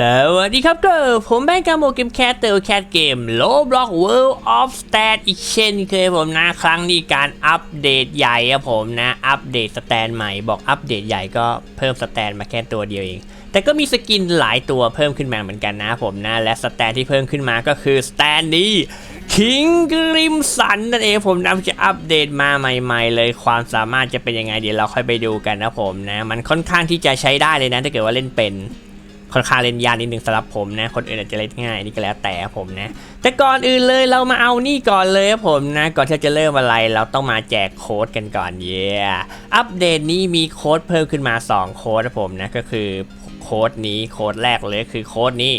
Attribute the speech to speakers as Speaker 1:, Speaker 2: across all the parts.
Speaker 1: สวัสดีครับก็ผมแบงค์กาโมเกมแคสเตอร์แคสเกมโลบล็อกเวิลด์ออฟสแตทอีกเช่นเคยผมนะ ครั้งนี้การอัปเดตใหญ่ครับผมนะ อัปเดตสแตนใหม่บอกอัปเดตใหญ่ก็เพิ่มสแตนมาแค่ตัวเดียวเอง แต่ก็มีสกินหลายตัวเพิ่มขึ้นมาเหมือนกันนะผมนะ และสแตนที่เพิ่มขึ้นมาก็คือสแตนนี้คิงกริมสันนั่นเองผมนะจะอัปเดตมาใหม่ ๆ เลยความสามารถจะเป็นยังไงเดี๋ยวเราค่อยไปดูกันนะผมนะ มันค่อนข้างที่จะใช้ได้เลยนะถ้าเกิดว่าเล่นเป็น ค่อนข้างเล่นยากนิดนึงสำหรับผมนะ คนอื่นอาจจะเล่นง่ายนี่ก็แล้วแต่ผมนะ แต่ก่อนอื่นเลยเรามาเอานี่ก่อนเลยครับผมนะ ก่อนที่จะเริ่มอะไรเราต้องมาแจกโค้ดกันก่อนเย่อัปเดตนี้มีโค้ดเพิ่มขึ้นมา 2 โค้ดครับผมนะ ก็คือโค้ดนี้โค้ดแรกเลยคือโค้ดนี้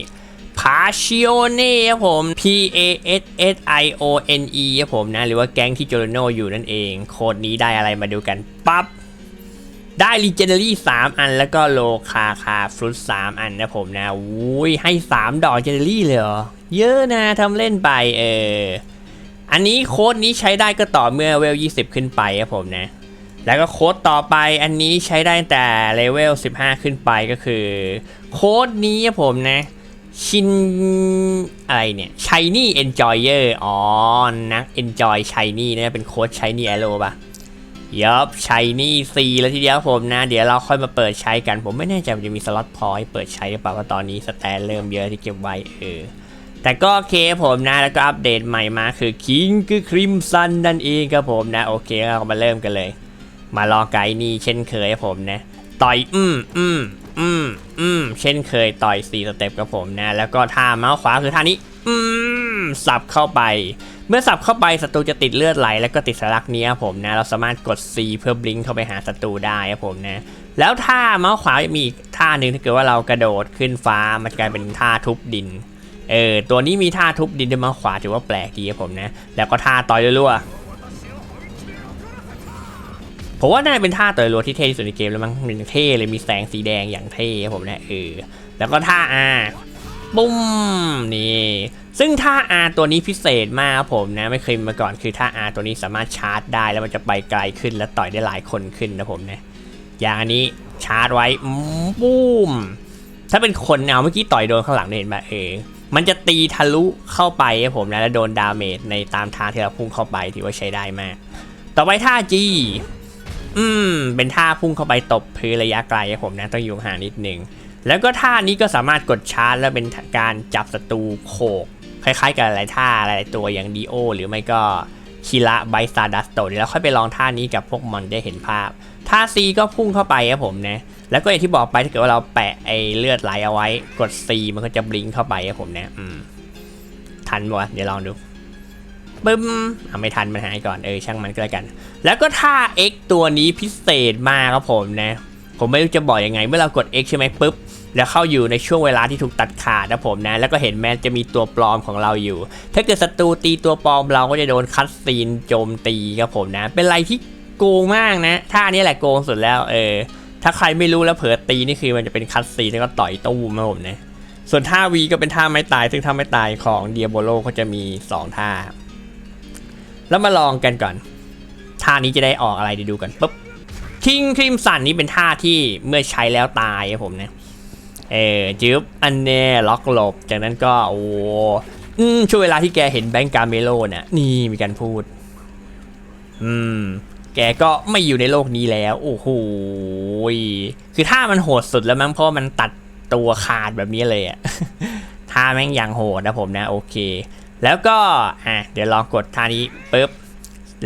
Speaker 1: p a s i o n e ครับผม P A S S I O N E ครับผมนะ หรือว่าแก๊งที่โจโรโนอยู่นั่นเอง โค้ดนี้ได้อะไรมาดูกันปั๊บ ได้ Legendary 3อันแล้วก็โลคาคาฟรุต3อันนะผมนะอุ้ยให้3ดอก Legendary เลยเหรอ เยอะนะทำเล่นไปเออ อันนี้โค้ดนี้ใช้ได้ก็ต่อเมื่อเวล20ขึ้นไปครับผมนะ แล้วก็โค้ดต่อไปอันนี้ใช้ได้แต่เลเวล15ขึ้นไปก็คือ โค้ดนี้ครับผมนะชินอะไรเนี่ยช i นี่ Enjoyer อ๋อนัก Enjoy Shiny เนี่ยเป็นโค้ด Shiny Arrow ปะ ยับใช้นี่ซีแล้วทีเดียวผมนะ เดี๋ยวเราค่อยมาเปิดใช้กัน ผมไม่แน่ใจว่าจะมีสล็อตพอให้เปิดใช้หรือเปล่าเพราะตอนนี้สแตนเริ่มเยอะที่เก็บไว้เออแต่ก็โอเคผมนะแล้วก็อัปเดตใหม่มาคือคิงคือคริมซันนั่นเองครับผมนะ โอเคเรามาเริ่มกันเลย มาลองไกด์นี่เช่นเคยครับผมนะ ต่อยอืมอืมอืมอืมเช่นเคยต่อย4สเต็ปกับผมนะ แล้วก็ท่าเมาส์ขวาคือท่านี้ อืม สับเข้าไป เมื่อสับเข้าไปศัตรูจะติดเลือดไหล แล้วก็ติดสลักเนี้ยครับผมนะ เราสามารถกด C เพื่อบลิงเข้าไปหาศัตรูได้ครับผมนะ แล้วท่าเมาส์ขวามีอีกท่าหนึ่งถ้าเกิดว่าเรากระโดดขึ้นฟ้ามันกลายเป็นท่าทุบดิน เออตัวนี้มีท่าทุบดินด้วยเมาส์ขวาถือว่าแปลกดีครับผมนะ แล้วก็ท่าต่อยรัวผมว่าน่าจะเป็นท่าต่อยรัวที่เท่ที่สุดในเกมแล้วมั้งมันเท่เลยมีแสงสีแดงอย่างเท่ครับผมนะเออแล้วก็ท่า R ปุ้มนี่ ซึ่งท่า R ตัวนี้พิเศษมากผมนะไม่เคยมาก่อนคือท่า R ตัวนี้สามารถชาร์จได้แล้วมันจะไปไกลขึ้นและต่อยได้หลายคนขึ้นนะผมนะอย่างอันนี้ชาร์จไว้อืมปุ้มถ้าเป็นคนเอาเมื่อกี้ต่อยโดนข้างหลังเนี่ยเห็นไหมเออมันจะตีทะลุเข้าไปครับผมนะแล้วโดนดาเมจในตามทางที่เราพุ่งเข้าไปถือว่าใช้ได้มาก ต่อไปท่า G อืม เป็นท่าพุ่งเข้าไปตบพื้นระยะไกลครับผมนะต้องอยู่ห่างนิดนึงแล้วก็ท่านี้ก็สามารถกดชาร์จแล้วเป็นการจับศัตรูโขก คล้ายๆกับหลายท่าหลายตัวอย่างดีโอหรือไม่ก็คิระไบซาดัสโตเดี๋ยวเราค่อยไปลองท่านี้กับพวกมอนได้เห็นภาพ ท่า C ก็พุ่งเข้าไปครับผมนะ แล้วก็อย่างที่บอกไปถ้าเกิดว่าเราแปะไอเลือดไหลเอาไว้ กด C มันก็จะบลิงเข้าไปครับผมนะอืมทันปะวะเดี๋ยวลองดูปึ้มอะไม่ทันมันหายก่อนเออช่างมันก็แล้วกัน แล้วก็ท่า X ตัวนี้พิเศษมากครับผมนะ ผมไม่รู้จะบอกยังไง เมื่อเรากด X ใช่ไหมปุ๊บ แล้วเข้าอยู่ในช่วงเวลาที่ถูกตัดขาดนะผมนะ แล้วก็เห็นแม้จะมีตัวปลอมของเราอยู่ ถ้าเกิดศัตรูตีตัวปลอมเราก็จะโดนคัดซีนโจมตีครับผมนะ เป็นอะไรที่โกงมากนะ ท่านี้แหละโกงสุดแล้วเออ ถ้าใครไม่รู้แล้วเผลอตีนี่คือมันจะเป็นคัดซีนแล้วก็ต่อยตู้มนะผมนะ ส่วนท่า V ก็เป็นท่าไม่ตาย ซึ่งท่าไม่ตายของเดียโบโลก็จะมี 2 ท่า แล้วมาลองกันก่อน ท่านี้จะได้ออกอะไรเดี๋ยวดูกันปุ๊บคิงครีมสันนี่เป็นท่าที่เมื่อใช้แล้วตายครับผมนะ เออจึ๊บอันเน่ล็อกหลบ จากนั้นก็โอ้อืมช่วงเวลาที่แกเห็นแบงก์กาเมโลเนี่ยนี่มีการพูด อืม แกก็ไม่อยู่ในโลกนี้แล้ว โอ้โหคือท่ามันโหดสุดแล้วมั้งเพราะว่ามันตัดตัวขาดแบบนี้เลยอะท่าแม่งอย่างโหดนะผมนะ โอเค แล้วก็อะเดี๋ยวลองกดท่านี้ปุ๊บ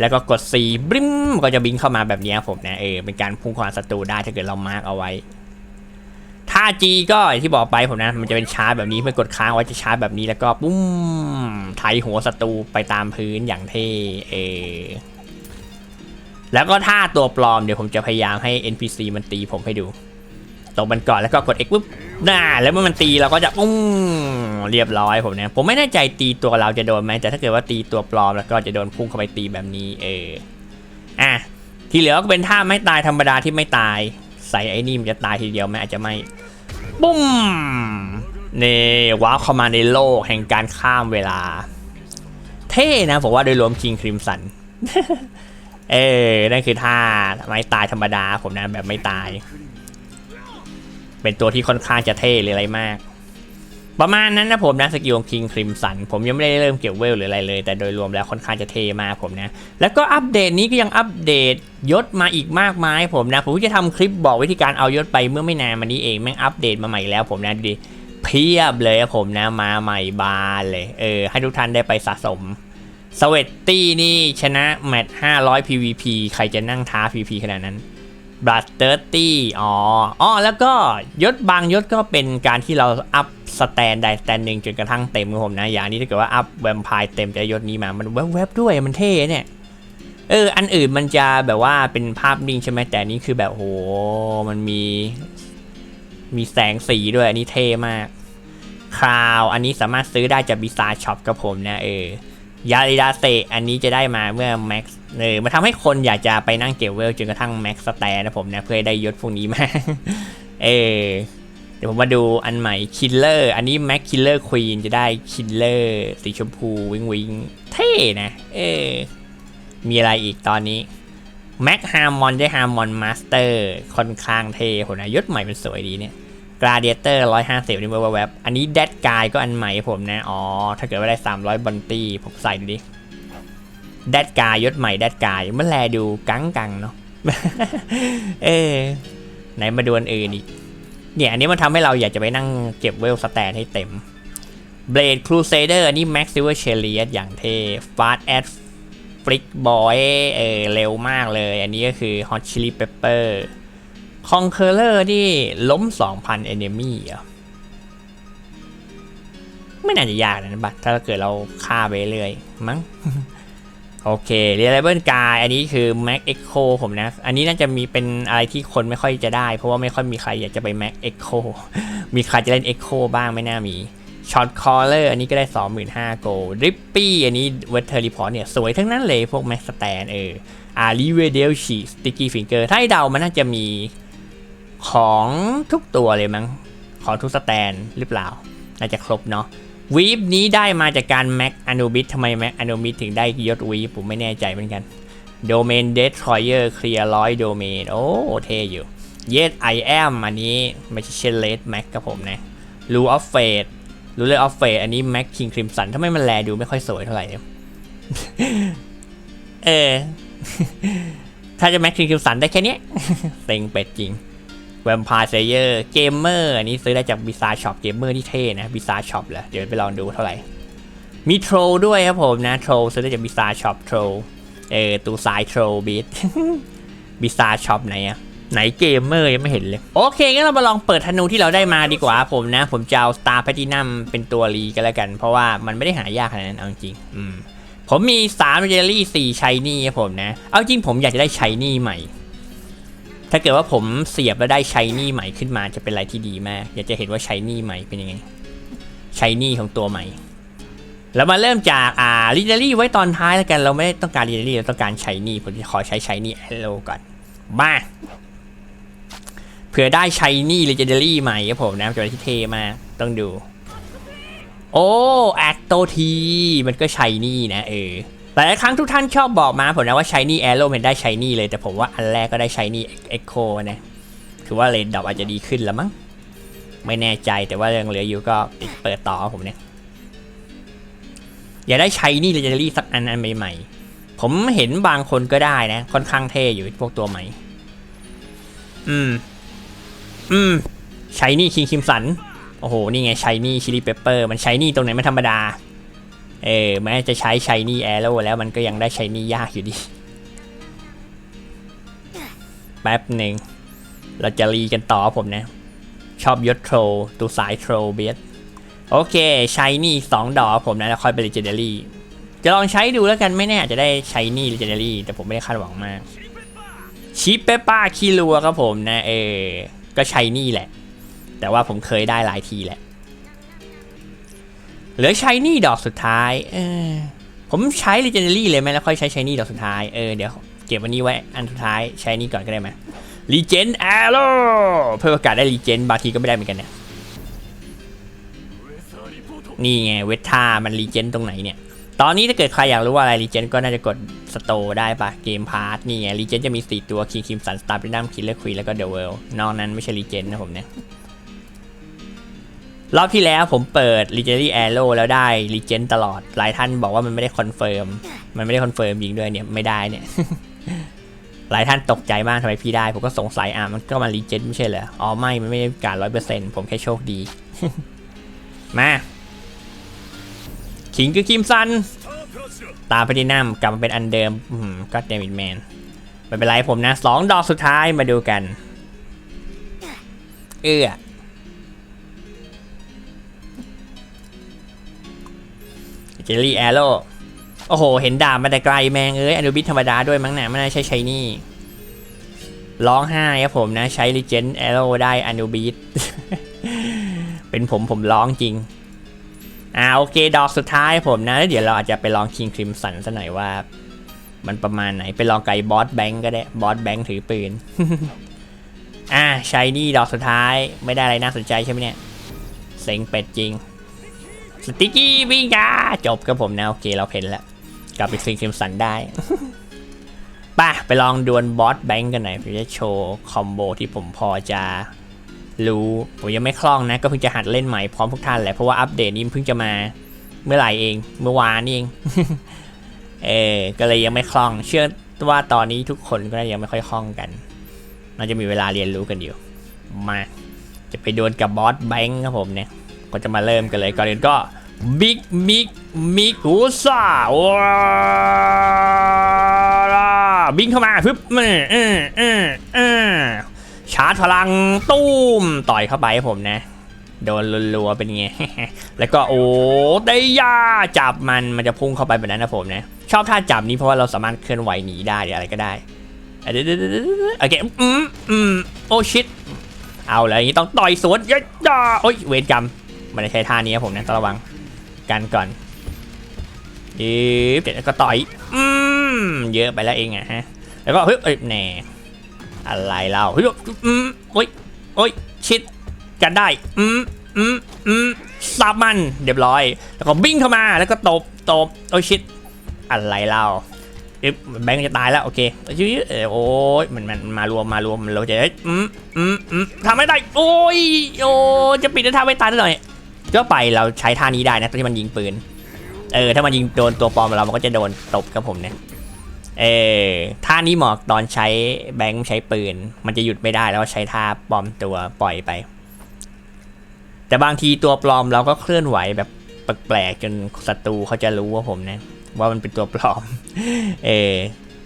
Speaker 1: แล้วก็กด C บริมก็จะบิงเข้ามาแบบนี้ครับผมนะเออเป็นการพุ่งเข้าหาศัตรูได้ถ้าเกิดเรามาร์กเอาไว้ ท่า G ก็อย่างที่บอกไปผมนะ มันจะเป็นชาร์จแบบนี้เมื่อกดค้างไว้จะชาร์จแบบนี้แล้วก็ปุ้มไถหัวศัตรูไปตามพื้นอย่างเท่เออแล้วก็ท่าตัวปลอมเดี๋ยวผมจะพยายามให้ NPC มันตีผมให้ดูตบมันก่อนแล้วก็กด X ปุ๊บน่าแล้วเมื่อมันตีเราก็จะปุ้งเรียบร้อยผมเนะผมไม่แน่ใจตีตัวเราจะโดนไหมแต่ถ้าเกิดว่าตีตัวปลอมแล้วก็จะโดนพุ่งเข้าไปตีแบบนี้ เอออะที่เหลือก็เป็นท่าไม่ตายธรรมดาที่ไม่ตายใส่ไอ้นี่มันจะตายทีเดียวไหมอาจจะไม่ ปุ้มนี่ว้าวเข้ามาในโลกแห่งการข้ามเวลา เท่นะผมว่าโดยรวมคิงคริมสัน เออนั่นคือท่าไม่ตายธรรมดาผมนะแบบไม่ตาย เป็นตัวที่ค่อนข้างจะเท่เลยอะไรมาก ประมาณนั้นนะผมนะสกิลของ King Crimson ผมยังไม่ได้เริ่มเก็บเวลหรืออะไรเลย แต่โดยรวมแล้วค่อนข้างจะเทมากผมนะ แล้วก็อัปเดตนี้ก็ยังอัปเดตยศมาอีกมากมายผมนะ ผมจะทำคลิปบอกวิธีการเอายศไปเมื่อไม่นานมานี้เองแม่งอัปเดตมาใหม่แล้วผมนะดูดิเพียบเลยผมนะมาใหม่บานเลยเออให้ทุกท่านได้ไปสะสมสเวตตี้นี่ชนะแมตช์500 PVP ใครจะนั่งท้า PVP ขนาดนั้นบลัดเตอร์ตี้อ๋ออ๋อแล้วก็ยศบางยศก็เป็นการที่เราอัพ สแตนไดสแตนหนึ่งจนกระทั่งเต็มครับผมนะอย่างนี้ถ้าเกิดว่าอัพแวมไพร์เต็มแต่ยศนี้มา มันแวบๆด้วยมันเท่เนี่ยเออ อันอื่นมันจะแบบว่าเป็นภาพนิ่งใช่ไหมแต่นี้คือแบบโหมันมี มีแสงสีด้วย อันนี้เท่มากคราว อันนี้สามารถซื้อได้จากบิซาช็อปกับผมนะเออยาริดาเซอันนี้จะได้มาเมื่อแม็กซ์เออมาทำให้คนอยากจะไปนั่งเก็บเวลจนกระทั่งแม็กซ์สแตนนะผมนะเพื่อได้ยศพวกนี้มา เออ ดี๋ยวผมมาดูอันใหม่คิลเลอร์อันนี้แม็กคิลเลอร์ควีนจะได้คิลเลอร์สีชมพูวิงวิงเท่นะ เออ มีอะไรอีกตอนนี้แม็กฮาร์มอนได้ฮาร์มอนมาสเตอร์ค่อนข้างเท่ผมนะยศใหม่เป็นสวยดีเนี่ยกราเดียเตอร์ร้อยห้าสิบนี่เว็บเว็บอันนี้แดดกายก็อันใหม่ผมนะ อ๋อ ถ้าเกิดว่าได้สามร้อยบอนตี้ผมใส่ดูดิแดดกายยศใหม่แดดกายมันแลดูกังกังเนาะเออไหนมาดูอันอื่นอีก เนี่ย อันนี้มันทำให้เราอยากจะไปนั่งเก็บเวลสแตนให้เต็ม Blade Crusader อันนี้ Max Silver Chariot อย่างเท่ Fast as Flick Boy เออเร็วมากเลย อันนี้ก็คือ Hot Chili Pepper คองเคอร์เลอร์ที่ล้ม 2,000 enemy เหรอไม่น่าจะยากนะบัตรถ้าเกิดเราฆ่าไปเรื่อยมั้ง โอเคเรียลเบิลกายอันนี้คือ Mac Echo ผมนะ อันนี้น่าจะมีเป็นอะไรที่คนไม่ค่อยจะได้ เพราะว่าไม่ค่อยมีใครอยากจะไป Mac Echo มีใครจะเล่น Echo บ้างไม่น่ามี Shot Caller อันนี้ก็ได้ 25,000 โกลริปปี้อันนี้ Weather Report เนี่ย สวยทั้งนั้นเลยพวก Max Stand เอออารีเวเดลชีสติกกี้ฟิงเกอร์ถ้าให้เดามันน่าจะมีของทุกตัวเลยมั้ง ของทุกสแตนหรือเปล่า น่าจะครบเนาะ วีฟนี้ได้มาจากการแม็กอนุบิททำไมแม็กอนุบิทถึงได้ยศวีฟผมไม่แน่ใจเหมือนกันโดเมนเดสทรอยเออร์เคลียร์ร้อยโดเมนโอ้เท่อยู่เยสไอแอมอันนี้ไม่ใช่เชนเลสแม็กกับผมนะรูออฟเฟดรูเลออฟเฟดอันนี้แม็กคิงคริมสันทำไมมันแลดูไม่ค่อยสวยเท่าไหร่เออถ้าจะแม็กคิงคริมสันได้แค่นี้เต็งเป็ดจริง แวมพายเซเยอร์เกมเมอร์อันนี้ซื้อได้จากบิซาช็อปเกมเมอร์ที่เท่นะบิซาช็อปแหละเดี๋ยวไปลองดูเท่าไหร่ มีโทรด้วยครับผมนะโทรซื้อได้จากบิซาช็อปโทรเออตูสายโทรบิทบิซาช็อปไหนอะไหนเกมเมอร์ยังไม่เห็นเลย โอเคงั้นเรามาลองเปิดธนูที่เราได้มาดีกว่าผมนะ ผมจะเอาสตาร์แพทินัมเป็นตัวรีกันแล้วกัน เพราะว่ามันไม่ได้หายากขนาดนั้นเอาจริงอืมผมมี3เจลลี่4ชัยนี่ครับผมนะ เอาจริงผมอยากจะได้ชัยนี่ใหม่ ถ้าเกิดว่าผมเสียบแล้วได้ชัยนี่ใหม่ขึ้นมาจะเป็นอะไรที่ดีมาก อยากจะเห็นว่าชัยนี่ใหม่เป็นยังไงชัยนี่ของตัวใหม่แล้วมาเริ่มจากอ่าลิเดอรี่ไว้ตอนท้ายแล้วกัน เราไม่ได้ต้องการลิเดอรี่เราต้องการชัยนี่ผมจะขอใช้ชัยนี่แอโลก่อนมาเผื่อได้ชัยนี่ลิเดอรี่ใหม่ครับผมนะจะเป็นที่เทมากต้องดู โอ้แอคโตทีมันก็ชัยนี่นะเออ หลายครั้งทุกท่านชอบบอกมาผมนะว่า Shiny Arrow มันได้ Shiny เลยแต่ผมว่าอันแรกก็ได้ Shiny Echo นะคือว่าเลนดอกอาจจะดีขึ้นแล้วมั้งไม่แน่ใจแต่ว่ายังเหลืออยู่ก็เปิดต่อผมเนี่ย อยากได้ Shiny Legendary สักอันอันใหม่ๆ ผมเห็นบางคนก็ได้นะ ค่อนข้างเท่อยู่พวกตัวใหม่ อืม อืม Shiny King Crimson โอ้โห นี่ไง Shiny Chili Pepper มัน Shiny ตรงไหนไม่ธรรมดา เออแม้จะใช้ชายนี่แอโร่แล้วมันก็ยังได้ชายนี่ยากอยู่ดี แป๊บหนึ่ง เราจะรีกันต่อผมนะ ชอบยศโทรตูสายโทรเบสโอเคชายนี่สองดอกผมนะแล้วค่อยไปเลเจนดารี่จะลองใช้ดูแล้วกันไม่แน่อาจจะได้ชายนี่เลเจนดารี่แต่ผมไม่ได้คาดหวังมากชิปเปป้าคีรัวครับผมนะเออก็ชายนี่แหละ แต่ว่าผมเคยได้หลายทีแหละ เหลือชายนี่ดอกสุดท้าย เออ ผมใช้ Legendary เลยไหมแล้วค่อยใช้ชายนี่ดอกสุดท้าย เออ เดี๋ยวเก็บวันนี้ไว้อันสุดท้ายใช้นี่ก่อนก็ได้ไหม Legend Arrow เพื่อโอกาสได้ Legend บางทีก็ไม่ได้เหมือนกันเนี่ย นี่ไงเวท่ามัน Legend ตรงไหนเนี่ย ตอนนี้ถ้าเกิดใครอยากรู้ว่าอะไร Legend ก็น่าจะกดสโตได้ปะเกมพาร์ทนี่ไง Legend จะมี 4 ตัว King Kim Sun Star p l a n u m Killer Queen แล้วก็ The World นอกนั้นไม่ใช่ Legend นะผมเนี่ย รอบที่แล้วผมเปิด Legendary Arrow แล้วได้ Legend ตลอด หลายท่านบอกว่ามันไม่ได้คอนเฟิร์ม มันไม่ได้คอนเฟิร์มยิงด้วยเนี่ย ไม่ได้เนี่ย หลายท่านตกใจมากทำไมพี่ได้ ผมก็สงสัยอะมันก็มา Legend ไม่ใช่เหรอ อ๋อไม่ มันไม่ได้การร้อยเปอร์เซ็นต์ผมแค่โชคดี มาขิงคือคิมซัน ตามไปที่น้ำกลับมาเป็นอันเดิมก็เดมิดแมนไม่เป็นไรผมนะสองดอกสุดท้ายมาดูกัน เอื้อ เจลลี่แอโร่โอ้โห เห็นดาบมาแต่ไกลแมงเอ้ยอนุบิทธรรมดาด้วยมั้งเนี่ยไม่น่าใช่ใช้นี่ ร้องไห้ครับผมนะ ใช้ลิเจนแอโร่ได้อนุบิทเป็นผมผมร้องจริง อ่าโอเค ดอกสุดท้ายผมนะ เดี๋ยวเราอาจจะไปลองคิงคริมสันซะหน่อยว่า มันประมาณไหน ไปลองไกบอสแบงก์ก็ได้ บอสแบงก์ถือปืน อ่าใช้นี่ดอกสุดท้ายไม่ได้อะไรน่าสนใจใช่ไหมเนี่ยเซ็งเป็ดจริง สติกกี้วิ่งกาจบกับผมนะโอเคเราเห็นแล้ว กลับไปคิงคิมสันได้ไป่ะไปลองดวลบอสแบงก์กันหน่อยผมจะโชว์คอมโบที่ผมพอจะรู้ผมยังไม่คล่องนะ ก็เพิ่งจะหัดเล่นใหม่พร้อมพวกท่านแหละเพราะว่าอัปเดตนี้เพิ่งจะมาเมื่อไหร่เองเมื่อวานนี่เองเออก็เลยยังไม่คล่อง เชื่อว่าตอนนี้ทุกคนก็ยังไม่ค่อยคล่องกันน่าจะมีเวลาเรียนรู้กันอยู่มา จะไปดวลกับบอสแบงค์ครับผมเนี่ย ก็จะมาเริ่มกันเลยก่อนอื่นก็บิ๊กมิกมิกุซ่าว้าวบิงเข้ามาปึ๊บเออเออเออเอชาร์จพลังตุ้มต่อยเข้าไปผมนะ โดนรัวๆเป็นไง แล้วก็โอ้ได้ยาจับมันมันจะพุ่งเข้าไปแบบนั้นนะผมนะ ชอบท่าจับนี้เพราะว่าเราสามารถเคลื่อนไหวหนีได้หรืออะไรก็ได้อะเดี๋ยวๆๆๆโอเคอืมอืมโอ้ชิตเอาเลยอย่างนี้ต้องต่อยสวนยัดยาโอ้ยเวรกรรม มันใช้ท่านี้ครับผมนะต้องระวังกันก่อนดีเสร็จแล้วก็ต่อยอืมเยอะไปแล้วเองอะฮะ แล้วก็เฮ้ยเอ้ยแหน่อะไรเล่าเฮ้ยอืมโอ้ยโอ้ยชิดกันได้อืมอืมอืมสับมันเรียบร้อย แล้วก็บิ้งเข้ามาแล้วก็ตบตบโอ้ยชิดอะไรเล่าเอ๊ะแบงค์จะตายแล้วโอเคยื้อเออโอ้ยมันมันมารวมมารวมเราจะอืมอืมอืมทำไม่ได้โอ้ยโอ้จะปิดท่าไม่ตายหน่อย ก็ไปเราใช้ท่านี้ได้นะตอนที่มันยิงปืน เออ ถ้ามันยิงโดนตัวปลอมเรามันก็จะโดนตบกับผมเนี่ย เออ ท่านี้เหมาะตอนใช้แบงค์ใช้ปืน มันจะหยุดไม่ได้แล้วใช้ท่าปลอมตัวปล่อยไป แต่บางทีตัวปลอมเราก็เคลื่อนไหวแบบแปลกๆจนศัตรูเขาจะรู้ว่าผมนะว่ามันเป็นตัวปลอม เออ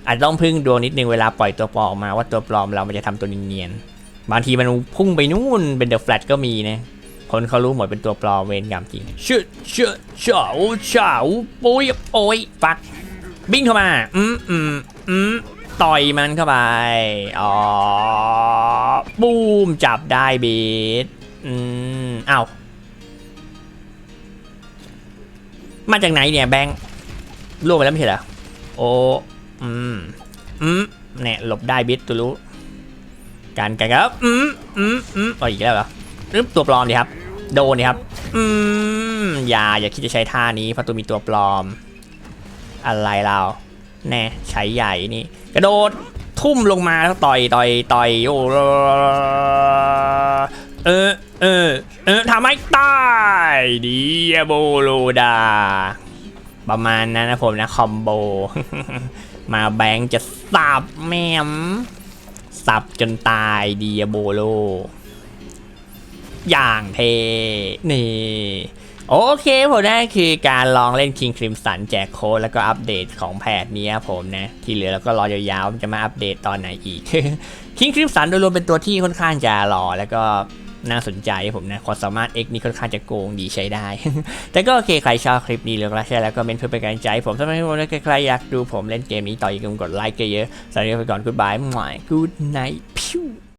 Speaker 1: อาจจะต้องพึ่งดวงนิดนึงเวลาปล่อยตัวปลอมออกมาว่าตัวปลอมเรามันจะทำตัวเนียนๆบางทีมันพุ่งไปนู่นเป็นเดอะแฟลตก็มีนะ คนเขารู้หมดเป็นตัวปลอมเวรกรรมจริงเชื่อเชื่อเฉาเฉาปุยโอ้ยฟักบิ้งเข้ามาอืมอืมอืมต่อยมันเข้าไปอ๋อบูมจับได้บีดอืมอ้าวมาจากไหนเนี่ยแบงค์ล่วงไปแล้วไม่ใช่เหรอโอ้อืมอืมเนี่ยหลบได้บิดตัวรู้การกันครับอืมอืมอืมเออีกแล้วเหรอ รึบตัวปลอมดีครับ โดนดีครับ อืม อย่าอย่าคิดจะใช้ท่านี้เพราะตัวมีตัวปลอม อะไรเราแน่ใช้ใหญ่นี่ กระโดดทุ่มลงมาแล้วต่อยต่อยต่อยโอ้เออเออเออทำให้ตายดีโบโลดา ประมาณนั้นนะผมนะคอมโบ มาแบงค์จะสับแม่มสับจนตายดีโบโล อย่างเทนี่ โอเคผมนั่นคือการลองเล่น King Crimson แจกโค้ดแล้วก็อัปเดตของแพทนี้ครับผมนะ ที่เหลือแล้วก็รอยาวๆ จะมาอัปเดตตอนไหนอีก King Crimson โดยรวมเป็นตัวที่ค่อนข้างจะหล่อแล้วก็น่าสนใจผมนะความสามารถ X นี่ค่อนข้างจะโกงดีใช้ได้ แต่ก็โอเค ใครชอบคลิปนี้หรือว่าใช่แล้วก็เมนเพื่อเป็นกำลังใจผมถ้าไม่รู้ว่าใครอยากดูผมเล่นเกมนี้ต่ออย่าลืมกดไลค์เยอะๆสวัสดีไปก่อน goodbye หมาย good night พิว